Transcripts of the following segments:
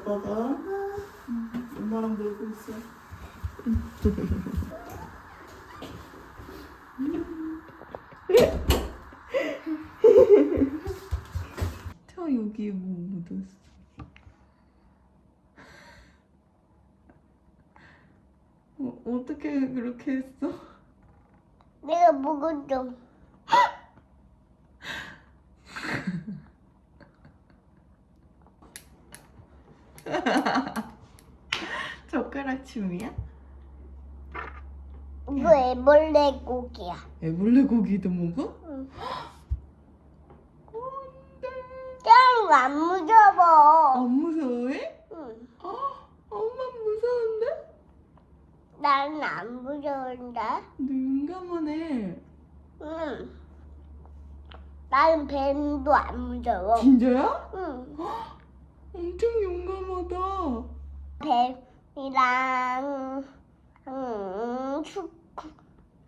아빠가. 응, 엄마랑 놀고 있어. 저 여기에 뭐 묻었어? 어, 어떻게 그렇게 했어? 내가 좀. 춤이야? 이거 애벌레 고기야. 애벌레 고기도 먹어? 응. 짱안 무서워. 안 무서워해? 응. 아, 엄마 무서운데? 나는 안 무서운데. 눈 감아네. 응. 나는 뱀도 안 무서워. 진짜야? 응. 엄청 용감하다. 뱀 이랑 음, 축구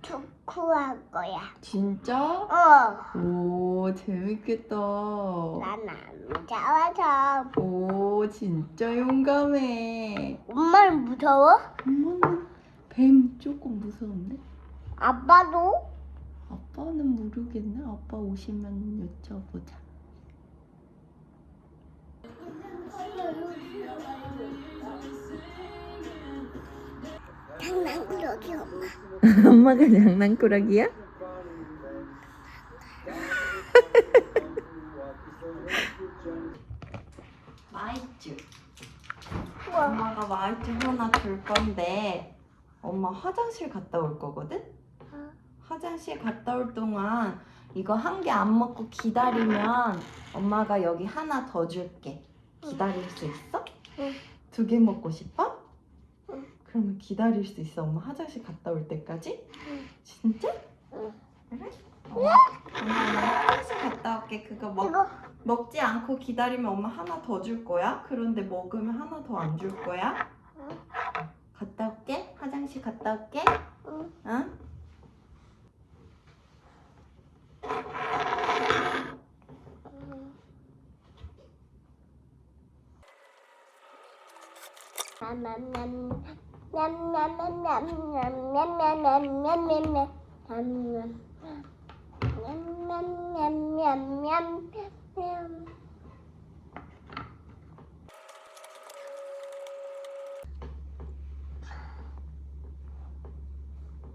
축구 할 거야. 진짜? 어. 오, 재밌겠다. 난안 무서워서. 오, 진짜 용감해. 엄마는 무서워? 엄마는 뱀 조금 무서운데? 아빠도? 아빠는 모르겠네. 아빠 오시면 여쭤보자. 꾸러기 엄마. 엄마가 장난꾸러기야? 마이쮸. 엄마가 마이쮸 하나 줄 건데 엄마 화장실 갔다 올 거거든? 화장실 갔다 올 동안 이거 한 개 안 먹고 기다리면 엄마가 여기 하나 더 줄게. 기다릴 수 있어? 응. 두개 먹고 싶어? 응. 그러면 기다릴 수 있어. 엄마 화장실 갔다 올 때까지? 응. 진짜? 응. 그래? 엄마, 엄마 화장실 갔다 올게. 그거 먹, 이거 먹지 않고 기다리면 엄마 하나 더 줄 거야. 그런데 먹으면 하나 더 안 줄 거야. 응. 갔다 올게. 화장실 갔다 올게. 응. 응? 喵喵喵喵喵喵喵喵喵喵喵喵喵喵喵喵喵喵。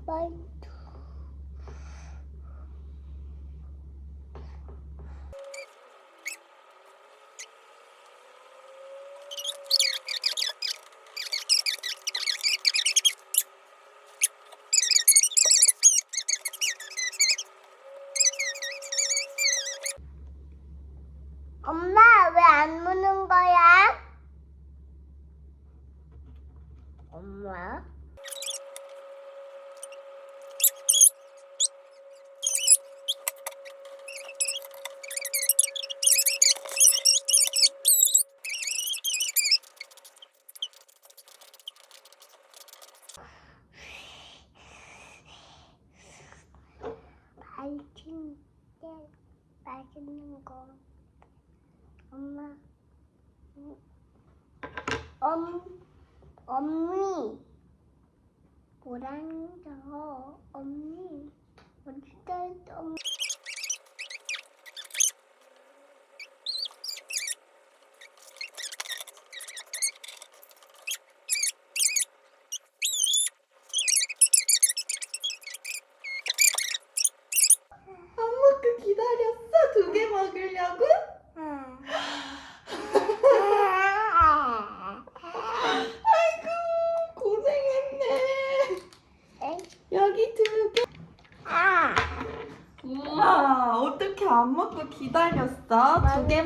bye.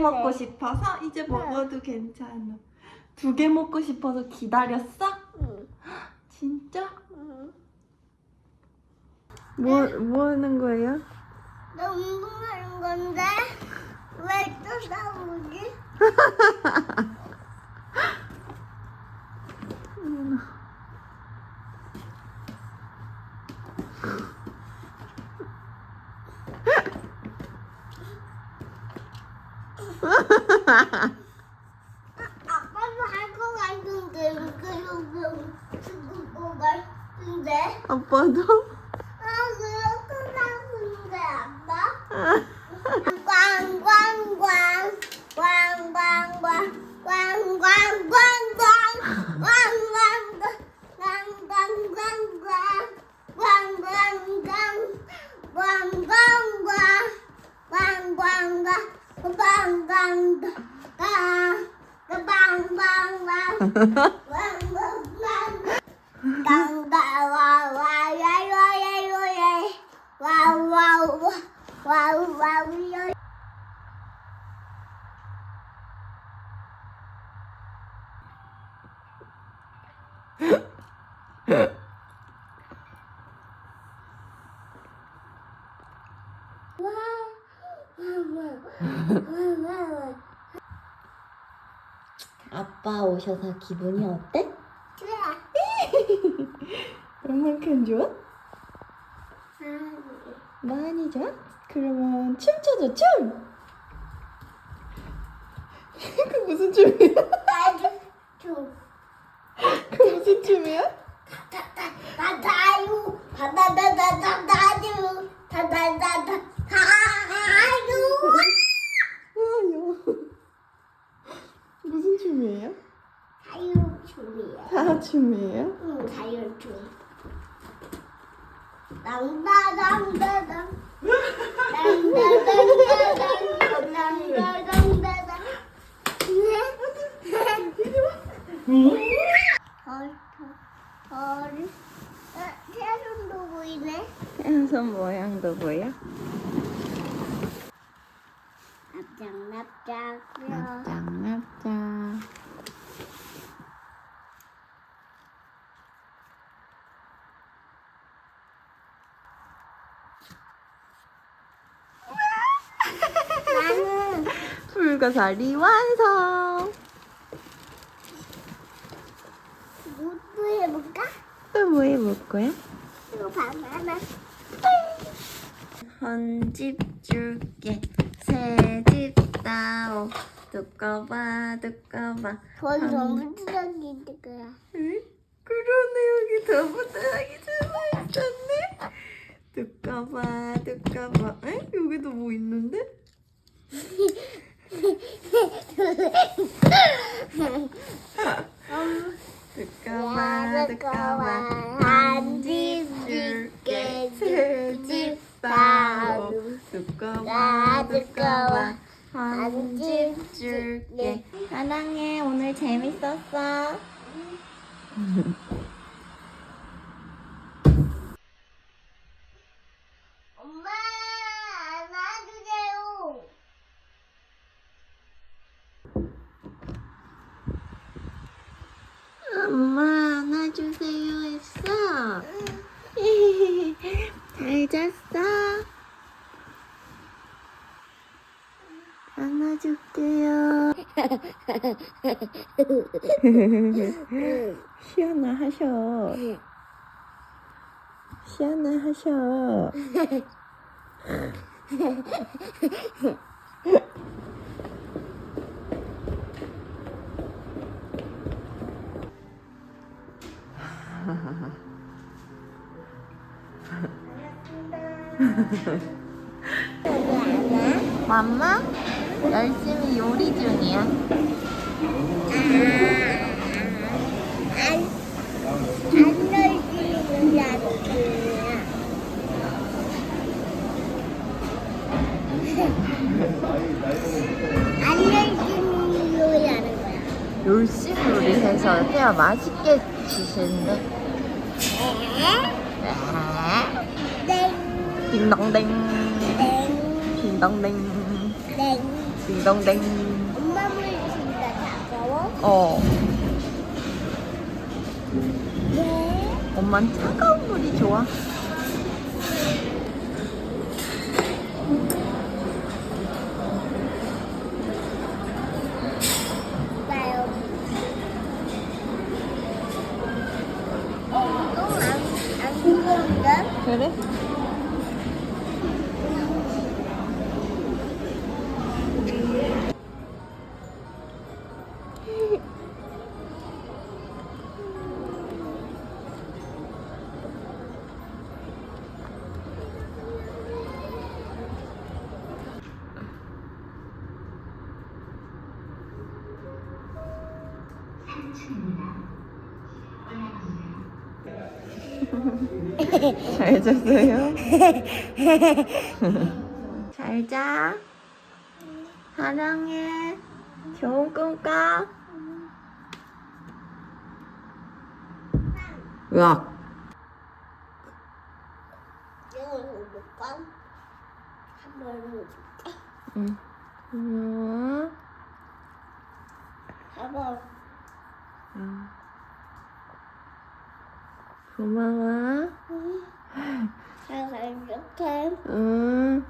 먹고 싶어서 이제 먹어도 괜찮아. 두 개 먹고 싶어서 기다렸어? 진짜? 뭐, 뭐 하는 거예요? 나 운동하는 건데 왜 또 싸우지? 아빠도 할것 같은데 그러고 죽을 것 같은데. 아빠도? 아 그렇게 하는데 아빠? 꽝꽝꽝 꽝꽝꽝 꽝꽝꽝꽝 아빠 오셔서 기분이 어때? 좋아. 얼만큼 좋아? 많이 좋아? 그러면 춤춰줘 춤! 그 무슨 춤이야? 나도 좀 그 무슨 춤이야? 다다유 다다다다다다유 다다다다 아유 무슨 춤이에요? 다유 춤이야. 다 춤이에요? 응 다유 춤. 당다당다당 당다당다당 헐, 헐. 어, 태양도 보이네. 태양선 모양도 보여? 납작납작. 납작납작 나는 불가사리 완성! 뭐또 해볼까? 또 뭐 해볼 거야? 이거 바나나. 한 집 줄게 새집 따오 두꺼봐 두꺼봐 돈 너무 turak이 거야. 응? 그러네 여기 더부터하기 들어있었네 두꺼봐 두꺼봐 응? 여기도 뭐 있는데? 두꺼봐 두꺼봐 한집 줄게 새집 따오 따오 두꺼봐 두꺼봐 한 집 줄게 사랑해 오늘 재밌었어 엄마 안아주세요. 엄마 안아주세요 했어 잘 잤어? 안아줄게요. 시연아 하셔. 시연아 하셔 맘마? 열심히 요리 중이야. 열심히 요리해서 태아 맛있게 드시는데 땡, 딩동댕 땡, 딩동댕 땡. 딩동댕 엄마 물이니까 차가워? 어 네. 엄만 차가운 물이 좋아 잘 잤어요? 잘 자. 사랑해. 좋은 꿈 꿔. 으악. 응. 고마워. 응. 고마워. 제가 이렇게 응.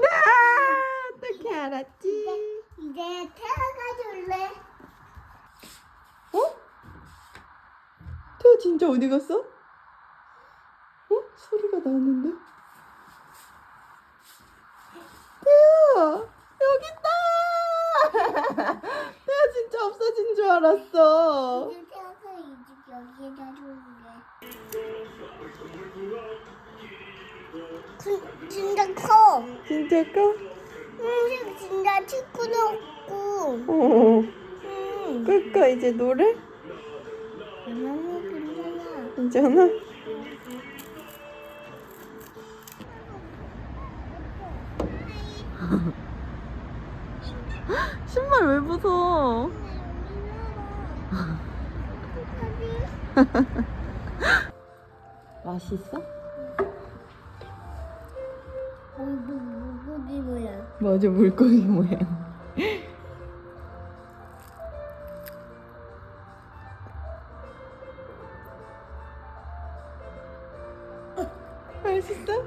아, 어떻게 알았지? 이제 태아가 줄래? 어? 태아 진짜 어디 갔어? 어? 소리가 나는데? 태아! 여기 있다! 태아 진짜 없어진 줄 알았어. 이제 태아가 이제 여기에다 줄게. 그, 진짜 커. 진짜 커? 응, 진짜 친구도 없고. 어. 응. 끌까 이제 노래? 괜찮아. 괜찮아? 신발 왜 벗어? 맛있어? 어, 물고기 뭐야? 맞아 물고기 모양 맛있어?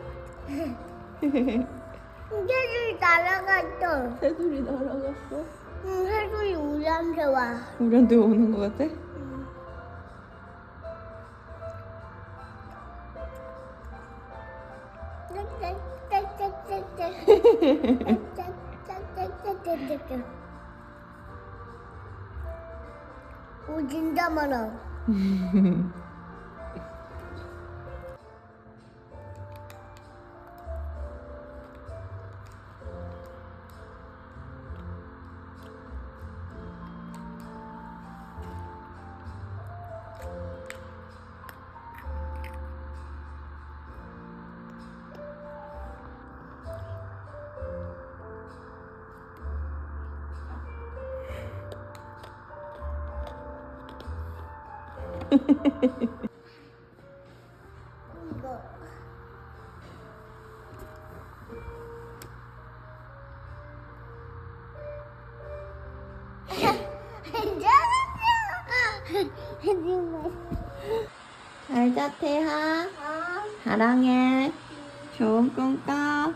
새들이 날아갔어. 새소리 날아갔어? 응, 새들이 우리한테 와. 우리한테 오는 거 같아? 오진 괜찮아. 잘자 태하 아, 사랑해 좋은 꿈 꿔.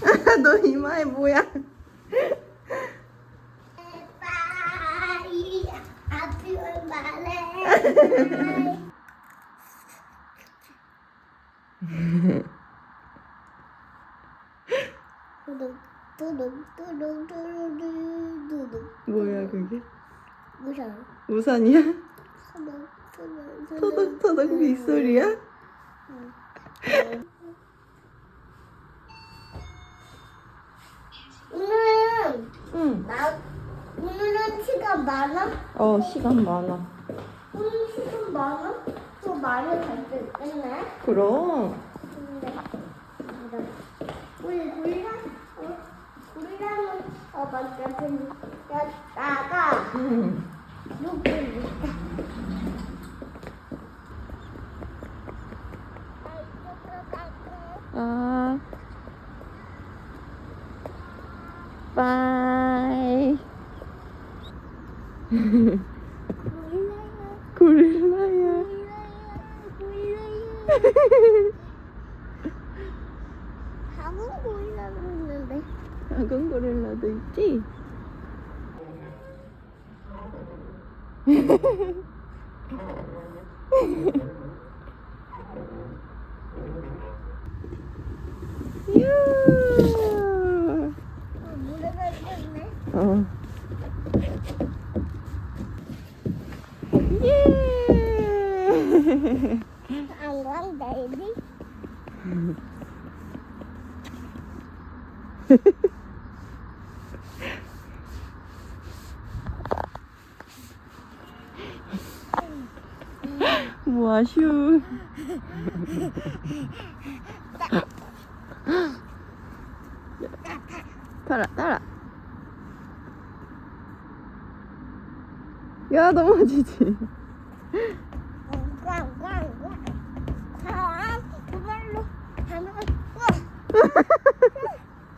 너 이마에 뭐야? 뭐야 그게? 무슨 우산이야? 토독 토덕토덕 빗소리야? 오늘은 응. 나 오늘은 시간 많아? 어 시간 많아. 오늘 시간 많아? 또 많이 갈수 있겠네. 그럼. 근데 우리 우리랑 어, 우리랑은 어 맞다 나가 응. 누구 있다. 아. 바이. 고릴라야. 방금 보이려고 했는데 작은 고릴라도 있지? 이야. 물에 가있네 어. 예. 안광 데이비 뭐야 슈 따라 따라 야 넘어지지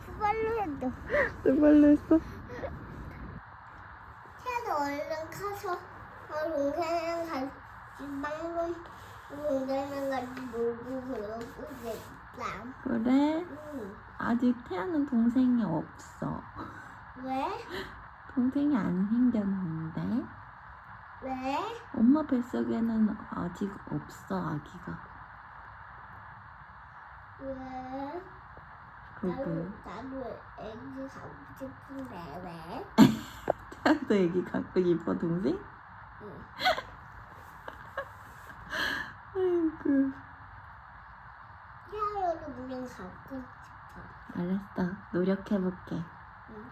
두 발로 했어. 내 발로 했어 태도 얼른 가서 어, 동생이랑 같이 방금 동생이랑 같이 놀고 그러고 그랬다. 그래 응. 아직 태아는 동생이 없어 왜? 동생이 안 생겼는데 왜? 엄마 뱃속에는 아직 없어 아기가 왜? 그게 나도, 나도 애기 가고 싶은데 왜? 태아도 애기 갖고 싶어 동생? 응. 아이고 태아여도 그냥 갖고 싶어. 알았어 노력해볼게 응.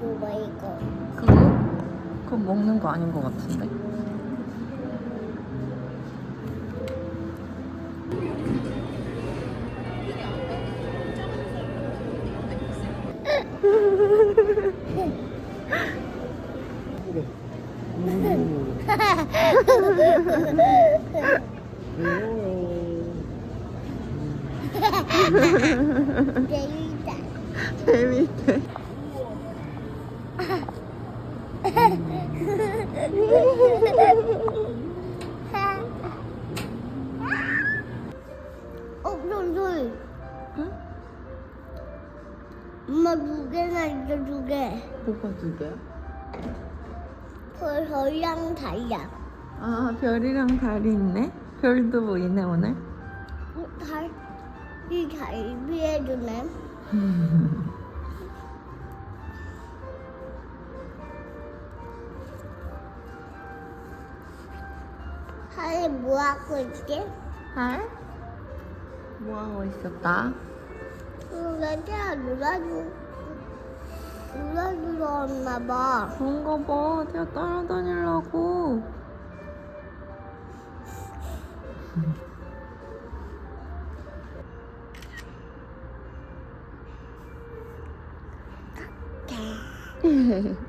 줘봐 이거. 그거? 그거 먹는 거 아닌 것 같은데 재밌다. 재밌대 어, 너, 너. 응? 엄마 두 개나 있어, 두 개. 뭐가 두 개야? 그 저랑 달야. 아 별이랑 달이 있네 별도 보이네 오늘 어, 달, 이 갈비해주네. 하이 뭐 하고 있지? 달? 뭐하고 있었다? 응, 나 태아 놀아주, 놀아주러 왔나 봐. 그런가 봐 태아 따라다니려고